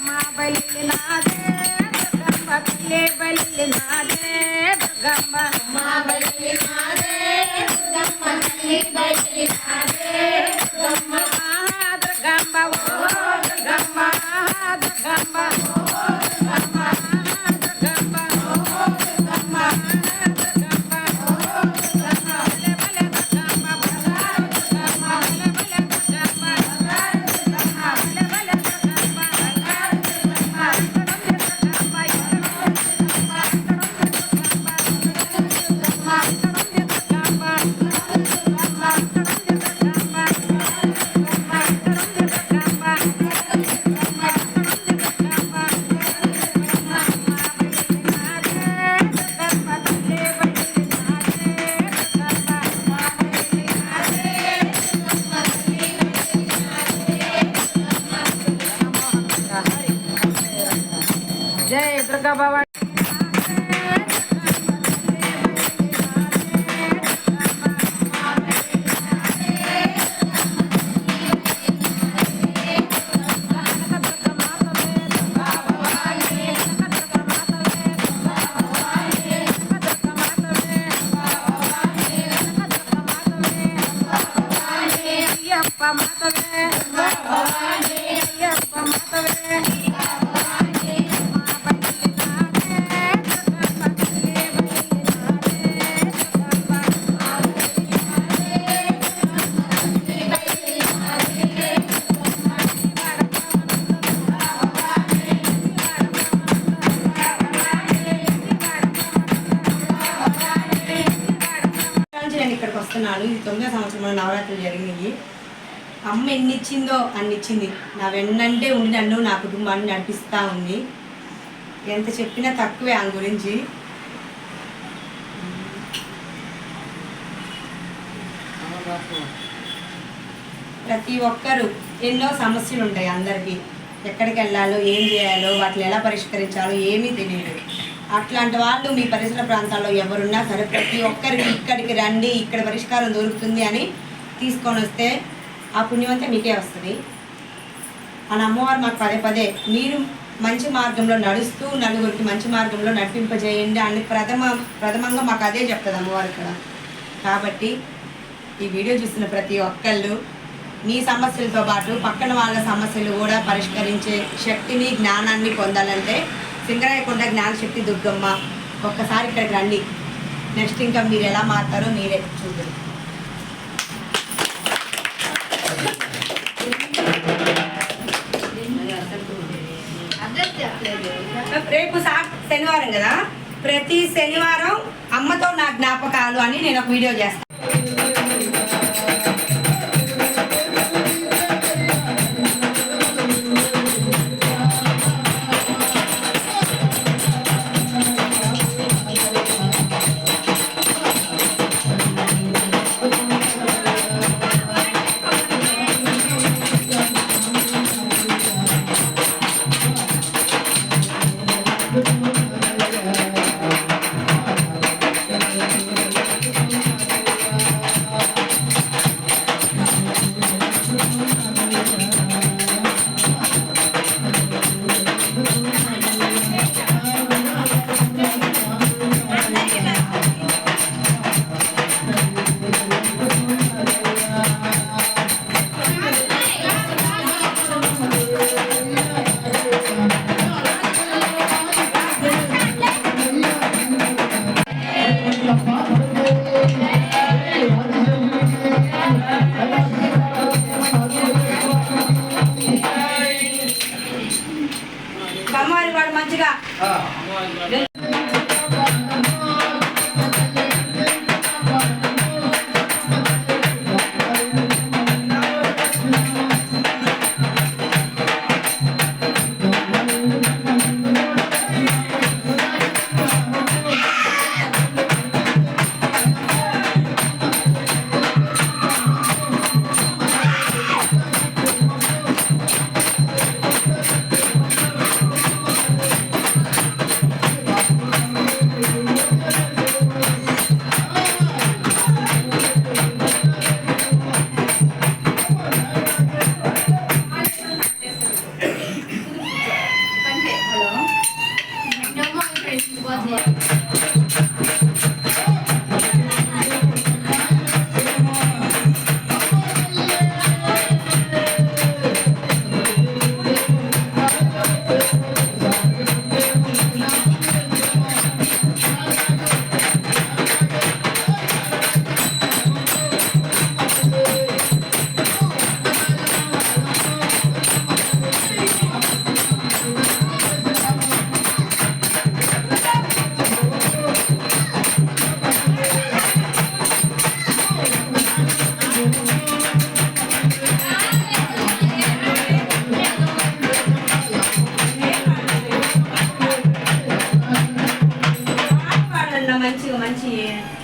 అమ్మ బలి నాదే దుర్గమ్మ పిల్లే బలి నాదే దుర్గమ్మ అమ్మ బలి బలి నాదే दुर्गा बाबा నేను ఇది తొమ్మిదో సంవత్సరంలో నవరాత్రులు జరిగినాయి అమ్మ ఎన్ని ఇచ్చిందో అన్ని ఇచ్చింది నా వెన్నంటే ఉండి నన్ను నా కుటుంబాన్ని నడిపిస్తూ ఉంది. ఎంత చెప్పినా తక్కువే ఆమె గురించి. ప్రతి ఒక్కరు ఎన్నో సమస్యలు ఉంటాయి అందరికీ. ఎక్కడికి వెళ్ళాలో ఏం చేయాలో వాటిని ఎలా పరిష్కరించాలో ఏమీ తెలియదు. అట్లాంటి వాళ్ళు మీ పరిసర ప్రాంతాల్లో ఎవరున్నా సరే ప్రతి ఒక్కరికి ఇక్కడికి రండి ఇక్కడ పరిష్కారం దొరుకుతుంది అని తీసుకొని వస్తే ఆ పుణ్యమంతా మీకే వస్తుంది. అని అమ్మవారు మాకు పదే పదే మీరు మంచి మార్గంలో నడుస్తూ నలుగురికి మంచి మార్గంలో నడిపింపజేయండి అని ప్రథమ ప్రథమంగా మాకు అదే చెప్తుంది అమ్మవారు ఇక్కడ. కాబట్టి ఈ వీడియో చూసిన ప్రతి ఒక్కళ్ళు మీ సమస్యలతో పాటు పక్కన వాళ్ళ సమస్యలు కూడా పరిష్కరించే శక్తిని జ్ఞానాన్ని పొందాలంటే సింగరాయకొండ జ్ఞానశక్తి దుర్గమ్మ ఒక్కసారి ఇక్కడికి రండి. నెక్స్ట్ ఇంకా మీరు ఎలా మారుతారో మీరే చూడండి. రేపు సా శనివారం కదా? ప్రతి శనివారం అమ్మతో నా జ్ఞాపకాలు అని నేను ఒక వీడియో చేస్తాను Mọi. 这个蛮题啊